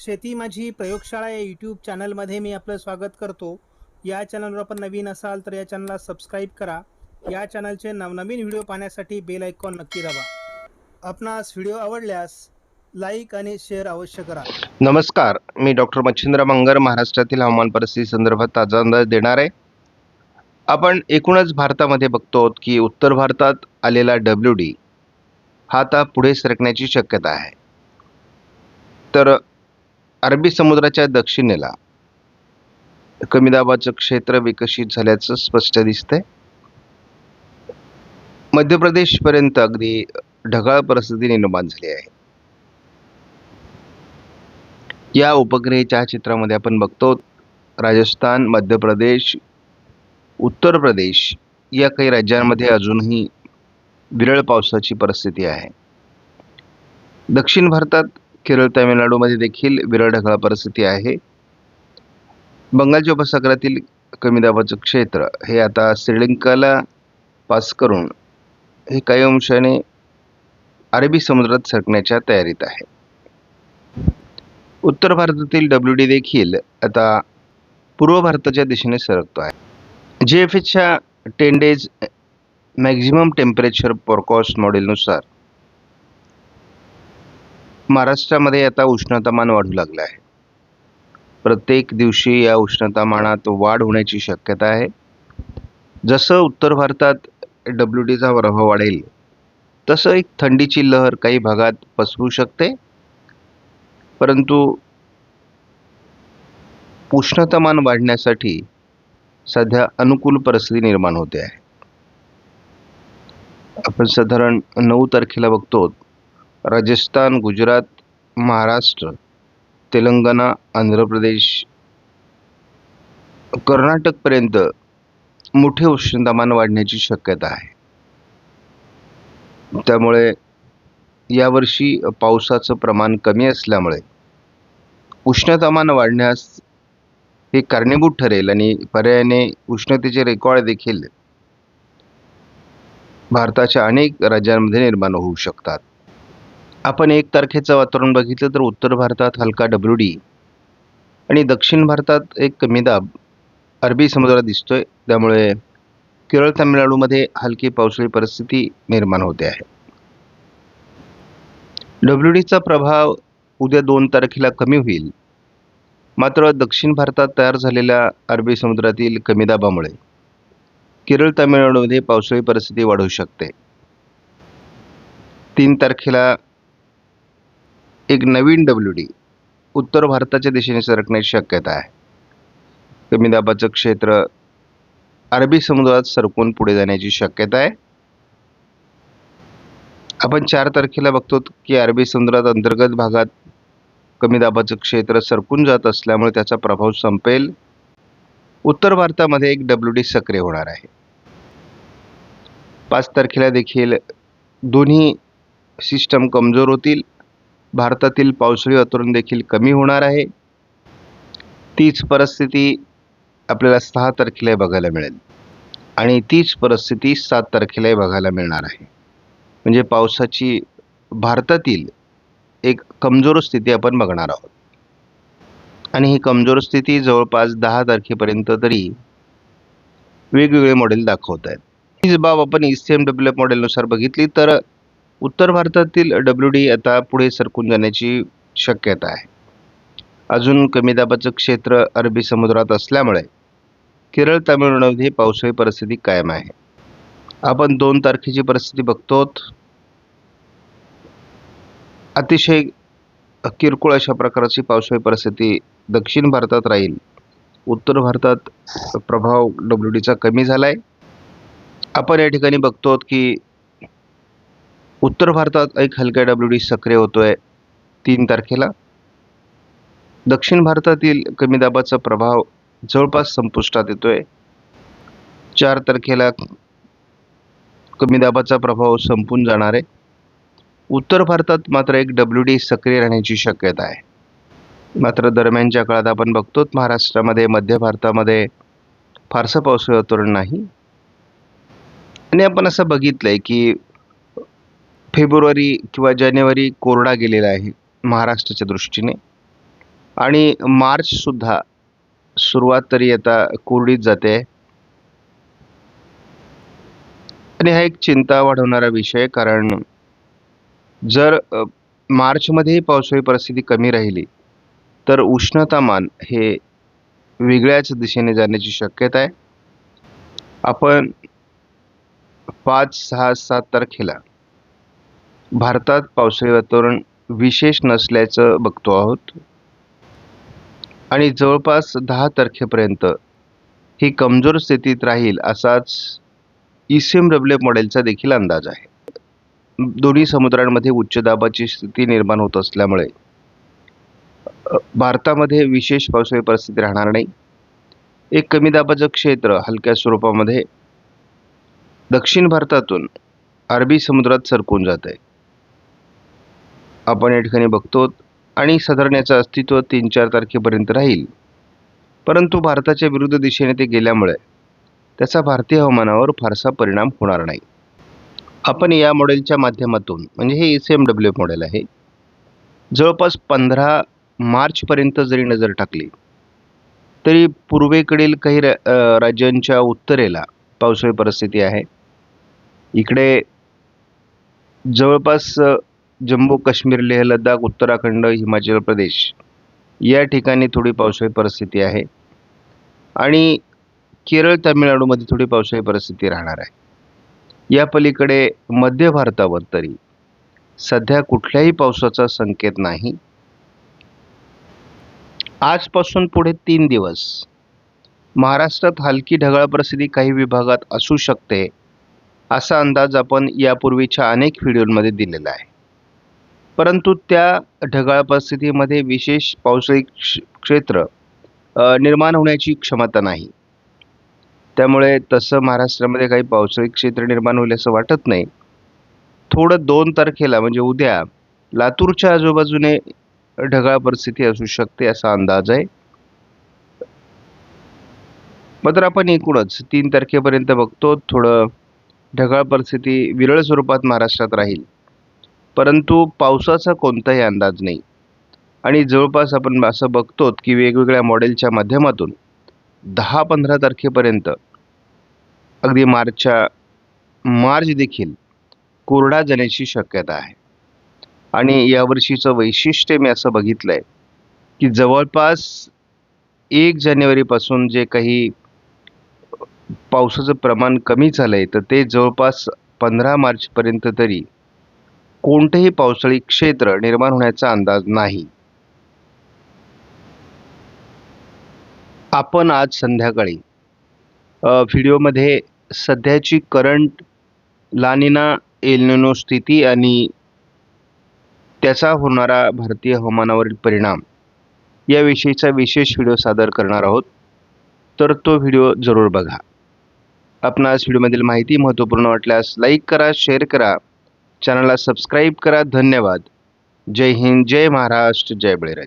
शेती माझी प्रयोगशाळा या यूट्यूब चॅनलमध्ये मी आपलं स्वागत करतो. या चॅनलवर आपण नवीन असाल तर या चॅनलला सबस्क्राईब करा. या चॅनलचे नवनवीन व्हिडिओ पाहण्यासाठी बेल आयकॉन नक्की दाबा. आपणास व्हिडिओ आवडल्यास लाईक आणि शेअर अवश्य करा. नमस्कार मी डॉक्टर मच्छिंद्र मंगर महाराष्ट्रातील हवामान परिस्थिती संदर्भात ताजा अंदाज देणार आहे. आपण एकूणच भारतामध्ये बघतो की उत्तर भारतात आलेला डब्ल्यू डी हा आता पुढे सरकण्याची शक्यता आहे. तर अरबी समुद्राच्या दक्षिणेला. कमी दाबाचं क्षेत्र विकसित झाल्याचं स्पष्ट दिसतंय. मध्य प्रदेशपर्यंत अगदी ढगाळ परिस्थिती निर्माण झाली आहे. या उपग्रही चित्रामध्ये आपण बघतो राजस्थान मध्य प्रदेश उत्तर प्रदेश या काही राज्यांमध्ये अजूनही विरळ पावसाची परिस्थिती आहे. दक्षिण भारतात केरळ तामिळनाडूमध्ये देखील विरळ ढगाळ परिस्थिती आहे. बंगालच्या उपसागरातील कमी दाबाचं क्षेत्र हे आता श्रीलंकाला पास करून हे काही अंशाने अरबी समुद्रात सरकण्याच्या तयारीत आहे. उत्तर भारतातील डब्ल्यू डी देखील आता पूर्व भारताच्या दिशेने सरकतो आहे. जे एफ एचच्या ten days maximum temperature forecast मॉडेलनुसार महाराष्ट्रामध्ये आता उष्णतामान वाढू लागलं आहे. प्रत्येक दिवशी या उष्णतामानात वाढ होण्याची शक्यता आहे. जसं उत्तर भारतात डब्ल्यू डीचा प्रभाव वाढेल तसं एक थंडीची लहर काही भागात पसरू शकते. परंतु उष्णतामान वाढण्यासाठी सध्या अनुकूल परिस्थिती निर्माण होते आहे. आपण साधारण नऊ तारखेला बघतो राजस्थान गुजरात महाराष्ट्र तेलंगणा आंध्र प्रदेश कर्नाटकपर्यंत मोठे उष्णतामान वाढण्याची शक्यता आहे. त्यामुळे यावर्षी पावसाचं प्रमाण कमी असल्यामुळे उष्णतामान वाढण्यास हे कारणीभूत ठरेल आणि पर्यायाने उष्णतेचे रेकॉर्ड देखील भारताच्या अनेक राज्यांमध्ये निर्माण होऊ शकतात. आपण एक तारखेचं वातावरण बघितलं तर उत्तर भारतात हलका डब्ल्यू डी आणि दक्षिण भारतात एक कमी दाब. अरबी समुद्रात दिसतोय. त्यामुळे केरळ तामिळनाडूमध्ये हलकी पावसाळी परिस्थिती निर्माण होते आहे. डब्ल्यू डीचा प्रभाव उद्या दोन तारखेला कमी होईल. मात्र दक्षिण भारतात तयार झालेल्या अरबी समुद्रातील कमी दाबामुळे केरळ तामिळनाडूमध्ये पावसाळी परिस्थिती वाढू शकते. तीन तारखेला एक नवीन डब्ल्यू डी उत्तर भारताच्या दिशेने सरकण्याची शक्यता आहे. कमी दाबाचं क्षेत्र अरबी समुद्रात सरकून पुढे जाण्याची शक्यता आहे. आपण चार तारखेला बघतो की अरबी समुद्रात अंतर्गत भागात कमी दाबाचं क्षेत्र सरकून जात असल्यामुळे त्याचा प्रभाव संपेल. उत्तर भारतामध्ये एक डब्ल्यू डी सक्रिय होणार आहे. पाच तारखेला देखील दोन्ही सिस्टम कमजोर होतील. भारतातील पावसाळी वातावरण देखील कमी होणार आहे. तीच परिस्थिती आपल्याला सहा तारखेला बघायला मिळेल. आणि तीच परिस्थिती सात तारखेलाही बघायला मिळणार आहे. म्हणजे पावसाची भारतातील एक कमजोर स्थिती आपण बघणार आहोत. आणि ही कमजोर स्थिती जवळपास दहा तारखेपर्यंत तरी वेगवेगळे मॉडेल दाखवत आहेत. हीच बाब आपण E C M W F मॉडेलनुसार बघितली तर उत्तर भारतातील डब्ल्यू डी आता पुढे सरकून जाण्याची शक्यता आहे. अजून कमी दाबाचं क्षेत्र अरबी समुद्रात असल्यामुळे केरळ तामिळनाडूमध्ये पावसाळी परिस्थिती कायम आहे. आपण दोन तारखेची परिस्थिती बघतो अतिशय किरकोळ अशा प्रकारची पावसाळी परिस्थिती दक्षिण भारतात राहील. उत्तर भारतात प्रभाव डब्ल्यू डीचा कमी झाला आहे आपण या ठिकाणी बघतो की उत्तर भारतात एक हलका डब्ल्यू डी सक्रिय होतो आहे तीन तारखेला. दक्षिण भारतातील कमी दाबाचा प्रभाव जवळपास संपुष्टात येतो आहे चार तारखेला कमी दाबाचा प्रभाव संपून जाणार आहे. उत्तर भारतात मात्र एक डब्ल्यू डी सक्रिय राहण्याची शक्यता आहे. मात्र दरम्यानच्या काळात आपण बघतो महाराष्ट्रामध्ये मध्य भारतामध्ये फारसं पावसाळी वातावरण नाही. आणि आपण असं बघितलं आहे की फेब्रुवारी किंवा जानेवारी कोरडा गेलेला आहे महाराष्ट्राच्या दृष्टीने. आणि मार्चसुद्धा सुरुवात तरी आता कोरडीच जाते. आहे आणि हा एक चिंता वाढवणारा विषय आहे, कारण जर मार्चमध्येही पावसाळी परिस्थिती कमी राहिली तर उष्णतामान हे वेगळ्याच दिशेने जाण्याची शक्यता आहे. आपण पाच सहा सात तारखेला भारतात पावसाळी वातावरण विशेष नसल्याचं बघतो आहोत. आणि जवळपास दहा तारखेपर्यंत ही कमजोर स्थितीत राहील असाच ई सी एम डब्ल्यू मॉडेलचा देखील अंदाज आहे. दोन्ही समुद्रांमध्ये उच्च दाबाची स्थिती निर्माण होत असल्यामुळे भारतामध्ये विशेष पावसाळी परिस्थिती राहणार नाही. एक कमी दाबाचं क्षेत्र हलक्या स्वरूपामध्ये दक्षिण भारतातून अरबी समुद्रात सरकून जात आहे आपण या ठिकाणी बघतो आणि साधारण याचं अस्तित्व तीन चार तारखेपर्यंत राहील. परंतु भारताच्या विरुद्ध दिशेने ते गेल्यामुळे त्याचा भारतीय हवामानावर फारसा परिणाम होणार नाही. आपण या मॉडेलच्या माध्यमातून म्हणजे हे एस एम डब्ल्यू मॉडेल आहे जवळपास पंधरा मार्चपर्यंत जरी नजर टाकली तरी पूर्वेकडील काही राज्यांच्या उत्तरेला पावसाळी परिस्थिती आहे. इकडे जवळपास जम्मू काश्मीर लेह लडाख उत्तराखंड हिमाचल प्रदेश या ठिकाणी थोडी पावसाळी परिस्थिती आहे. आणि केरळ तामिळनाडूमध्ये थोडी पावसाळी परिस्थिती राहणार आहे. या पलीकडे मध्य भारतावर तरी सध्या कुठल्याही पावसाचा संकेत नाही. आजपासून पुढे तीन दिवस महाराष्ट्रात हलकी ढगाळ परिस्थिती काही विभागात असू शकते असा अंदाज आपण यापूर्वीच्या अनेक व्हिडिओमध्ये दिलेला आहे. परंतु त्या ढगाळ परिस्थितीमध्ये विशेष पावसाळी क्ष क्षेत्र निर्माण होण्याची क्षमता नाही. त्यामुळे तसं महाराष्ट्रामध्ये काही पावसाळी क्षेत्र निर्माण होईल असं वाटत नाही. थोडं दोन तारखेला म्हणजे उद्या लातूरच्या आजूबाजूने ढगाळ परिस्थिती असू शकते असा अंदाज आहे. मात्र आपण एकूणच तीन तारखेपर्यंत बघतो थोडं ढगाळ परिस्थिती विरळ स्वरूपात महाराष्ट्रात राहील. परंतु पावसाचा कोणताही अंदाज नाही. आणि जवळपास आपण असं बघतो की वेगवेगळ्या मॉडेलच्या माध्यमातून दहा पंधरा तारखेपर्यंत अगदी मार्चच्या मार्च देखील कोरडा जाण्याची शक्यता आहे. आणि यावर्षीचं वैशिष्ट्य मी असं बघितलं आहे की जवळपास एक जानेवारीपासून जे काही पावसाचं प्रमाण कमी झालं आहे तर ते जवळपास पंधरा मार्चपर्यंत तरी कोणतेही पावसाळी क्षेत्र निर्माण होण्याचा अंदाज नाही. आपण आज संध्याकाळी व्हिडिओमध्ये सध्याची करंट लानिना एलनिनो स्थिती आणि त्याचा होणारा भारतीय हवामानावरील परिणाम याविषयीचा विशेष व्हिडिओ सादर करणार आहोत. तर तो व्हिडिओ जरूर बघा. आपणास व्हिडिओमधील माहिती महत्त्वपूर्ण वाटल्यास लाईक करा शेअर करा. चॅनलला सबस्क्राईब करा. धन्यवाद. जय हिंद जय महाराष्ट्र जय बळीराजा.